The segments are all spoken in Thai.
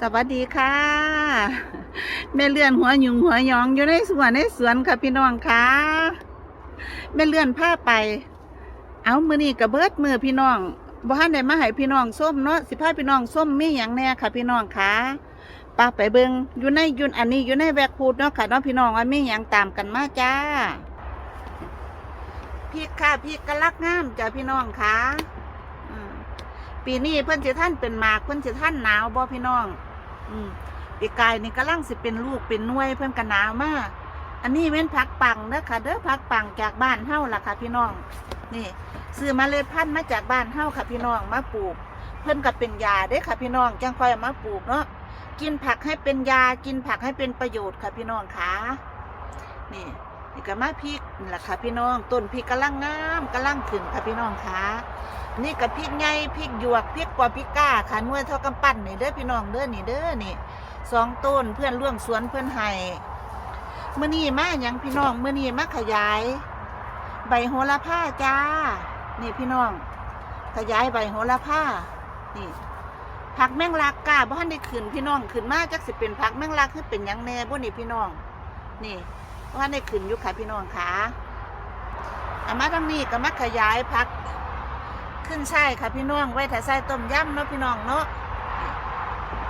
สวัสดีค่ะ แม่เลื่อนหัวยุงหัวยองอยู่ในสวนในสวนค่ะพี่น้องค่ะแม่เลื่อนผ้าไป เอามือนี่กระเบิดมือพี่น้องบ่ทันได้มาให้พี่น้องส้มเนาะสิพาพี่น้องส้มมีหยังแน่ค่ะ พี่น้องค่ะป้าไปเบิงอยู่ในยุนอันนี้อยู่ในแวกพูดเนาะค่ะเนาะพี่น้องว่ามีหยังตามกันมาจ้าพริกค่ะพริกกะลักงามจ้าพี่น้องค่ะ ปีนี้เพิ่อนสิท่านเป็นหมากเพิ่อนสิท่านหนาวบ่พี่น้อง อืมปีกายนี่กำลังสิเป็นลูกเป็นน่วยเพิ่นก็หนาวมากอันนี้เว้นผักปังเด้อค่ะเด้อผักปังจากบ้านเฮาล่ะค่ะ พี่น้อง นี่ซื้อมาเล็ดพันธุ์มาจากบ้านเฮาค่ะ พี่น้องมาปลูก เพิ่นก็เป็นยาเด้ค่ะ พี่น้องจังค่อยมาปลูกเนาะกินผักให้เป็นยากินผักให้เป็นประโยชน์ค่ะพี่น้องค่ะนี่ นี่ก็มาพริกนี่แหละค่ะพี่น้องต้นพริกกำลังงามกำลังขึ้นค่ะพี่น้องค่ะนี่กับพริกไงพริกหยวกพริกกว่าพริกก้าค่ะน่วยเท่ากำปั้นนี่เด้อพี่น้องเด้อนี่เด้อนี่สองต้นเพื่อนร่วมสวนเพื่อนให้เมื่อนี้มาหยังพี่น้องเมื่อนี้มาขยาย ใบโหระพาจ้า นี่พี่น้อง ขยายใบโหระพานี่ผักแมงลักกาบ้านได้ขึ้นพี่น้องขึ้นมาจักสิเป็นผักแมงลักคือเป็นยังแน่บ่นี่พี่น้อง นี่ บ้าในขึ้นอยู่ค่ะพี่น้องค่ะอามาทางนี้ก็มาขยายผัก ขึ้นใช่ค่ะพี่น้องไว้ถ้าใส่ต้มยำเนาะพี่น้องเนาะ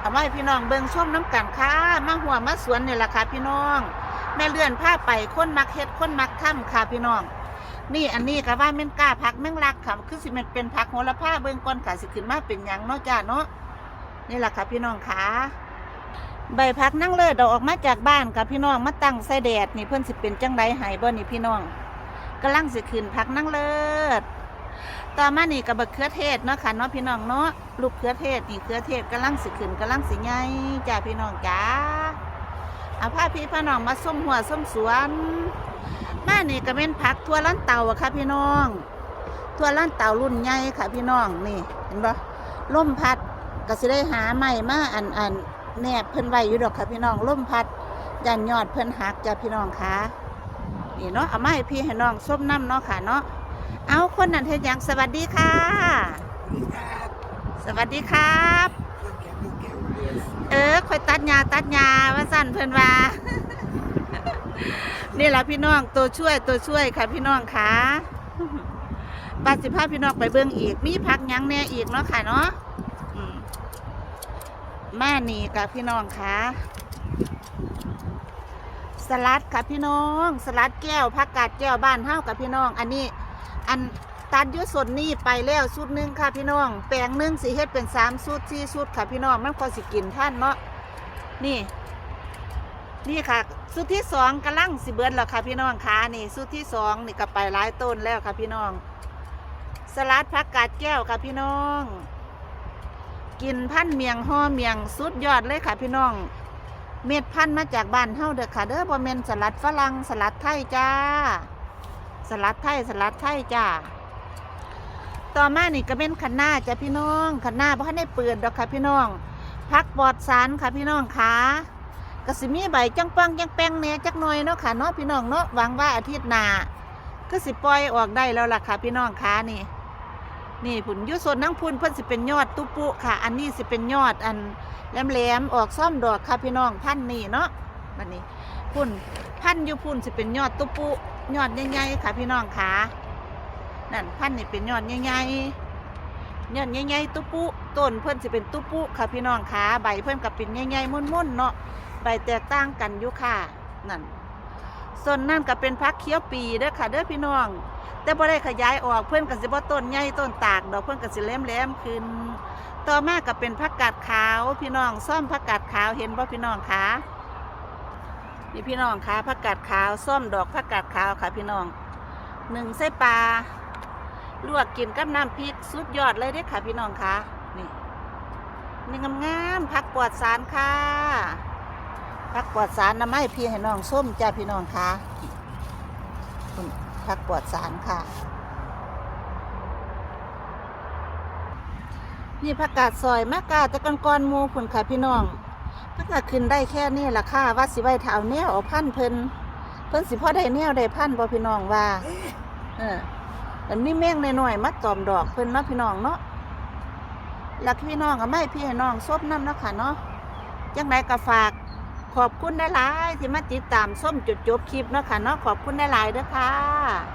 เอาไว้พี่น้องเบิ่งชมน้ำกันค่ะมาหัวมาสวนเนี่ยแหละค่ะพี่น้อง แม่เลื่อนผ้าไปค้นมักเฮ็ดค้นมักถ้ำค่ะพี่น้อง นี่อันนี้ก็ว่าแม่นกล้าพักแม่งรักค่ะคือสิมันเป็นผักโหระพาเบิ่งก่อนค่ะสิขึ้นมาเป็นหยังเนาะจ้าเนาะนี่แหละค่ะพี่น้องค่ะ ใบพักนั่งเลิศเอาออกมาจากบ้านค่ะพี่น้องมาตั้งใส่แดดนี่เพิ่อนสิเป็นจังไดหายบ่นี่พี่น้องกำลังสิขึ้นพักนั่งเลิศต่อมานี่กับบักเขือเทศเนาะค่ะเนาะพี่น้องเนาะลูกเขือเทศนี่เขือเทศกำลังสิขึ้นกำลังสิใหญ่จ้าพี่น้องจ้าเอาผ้าพี่ผ้าน้องมาส้มหัวส้มสวนมานี่ก็เป็นผักทั่วล้านเต่าอะค่ะพี่น้องทั่วล้านเต่ารุ่นใหญ่ค่ะพี่น้องนี่เห็นปะล่มพัดก็สิได้หาใหม่มาอันอัน แนบเพิ่นไว้อยู่ดอกค่ะพี่น้องล่มพัดยันยอดเพิ่นหักจ้าพี่น้องค่ะนี่เนาะเอามาให้พี่ให้น้องส้มน้ำเนาะค่ะเนาะเอาคนนั้นเฮ็ดหยังสวัสดีค่ะ สวัสดีครับ เออคอยตัดหญ้าตัดหญ้าว่าสั่นเพิ่นว่านี่แหละพี่น้องตัวช่วยตัวช่วยค่ะพี่น้องค่ะปาสิภาพี่น้องไปเบิ่งอีก มีพักยังแน่อีกเนาะค่ะเนาะ มานี่กับพี่น้องค่ะสลัดค่ะพี่น้อง สลัดแก้วผักกาดแก้วบ้านเฮากับพี่น้อง อันนี้ อันตัดยุสดนี่ไปแล้วสุดหนึ่งค่ะพี่น้อง แปลงหนึ่งสีเฮ็ดเป็นสามสุดสี่สุดค่ะพี่น้องมันพอสิกินท่านเนาะนี่ นี่ค่ะสุดที่สองกำลังสิเบิร์ดแล้วค่ะพี่น้องค่ะนี่สุดที่สองนี่ก็ไปหลายต้นแล้วค่ะพี่น้อง สลัดผักกาดแก้วค่ะพี่น้อง กินพันธ์เมียงห่อเมียงสุดยอดเลยค่ะพี่น้อง เม็ดพันธ์มาจากบ้านเฮาเด้อค่ะเด้อบ่แม่นสลัดฝรั่งสลัดไทยจ้า สลัดไทยสลัดไทยจ้า ต่อมานี่ก็เป็นขันหน้าจ้ะพี่น้องขันหน้าเพราะได้เปิดดอกค่ะพี่น้องพักปลอดสารค่ะพี่น้องค่ะกสิมีใบจังปังจังแป้งเนี่ยจักหน่อยเนาะค่ะเนาะพี่น้องเนาะหวังว่าอาทิตย์หน้าก็สิปล่อยออกได้แล้วล่ะค่ะพี่น้องค่ะนี่ นี่ผุนยุส่วนนั่งพุ่นเพิ่นสิเป็นยอดตุปุค่ะ อันนี้สิเป็นยอดอันแหลมๆออกซ่อมดอกค่ะพี่น้องพันนี่เนาะบัดนี้พุ่นพันยู่พุ่นสิเป็นยอดตุปุยอดใหญ่ๆค่ะพี่น้องค่ะนั่นพันนี่เป็นยอดใหญ่ๆยอดใหญ่ๆตุปุต้นเพิ่นสิเป็นตุปุค่ะพี่น้องค่ะใบเพิ่นกับเป็นใหญ่ๆมุ่นๆเนาะใบแตกต่างกันอยู่ค่ะนั่นส่วนนั่นก็เป็นพักเขียวปีเด้อค่ะเด้อพี่น้อง แต่บ่ได้ขยายออกเพิ่อนก็สิบ่ต้นใหญ่ต้นตากดอกเพิ่อนก็สิแหลมๆขึ้น ต่อมาก็เป็นผักกาดขาว พี่น้องซ่อมผักกาดขาวเห็นบ่พี่น้องคะนี่พี่น้องคะผักกาดขาวซ่อมดอกผักกาดขาวค่ะพี่น้องหนึ่งไส้ปลาลวกกินกับน้ำพริกสุดยอดเลยเด้ค่ะพี่น้องคะนี่นี่งามๆผักปลอดสารค่ะผักปลอดสารน้ำไม้พี่ให้น้องส้มจ้าพี่น้องคะ ผักปลอดสารค่ะ นี่ผักกาดซอยมะกาต่ก่อนกอนมูผุนค่ะพี่น้องผักกาดขึ้นได้แค่นี้ละค่ะว่าสิไว้เท้าแนวเอาพันเพิ่นเพิ่นสิพ่อได้แนวได้พันบ่พี่น้องว่า เออแต่มีแมงน้อยๆมาตอมดอกเพิ่นเนาะพี่น้องเนาะแล้วพี่น้องก็ไม่พี่น้องซบน้ำเนาะค่ะเนาะจังไดก็ฝาก ขอบคุณได้หลายๆที่มาติดตามส้มจุดจบคลิปเนาะค่ะเนาะขอบคุณได้หลายๆเด้อค่ะ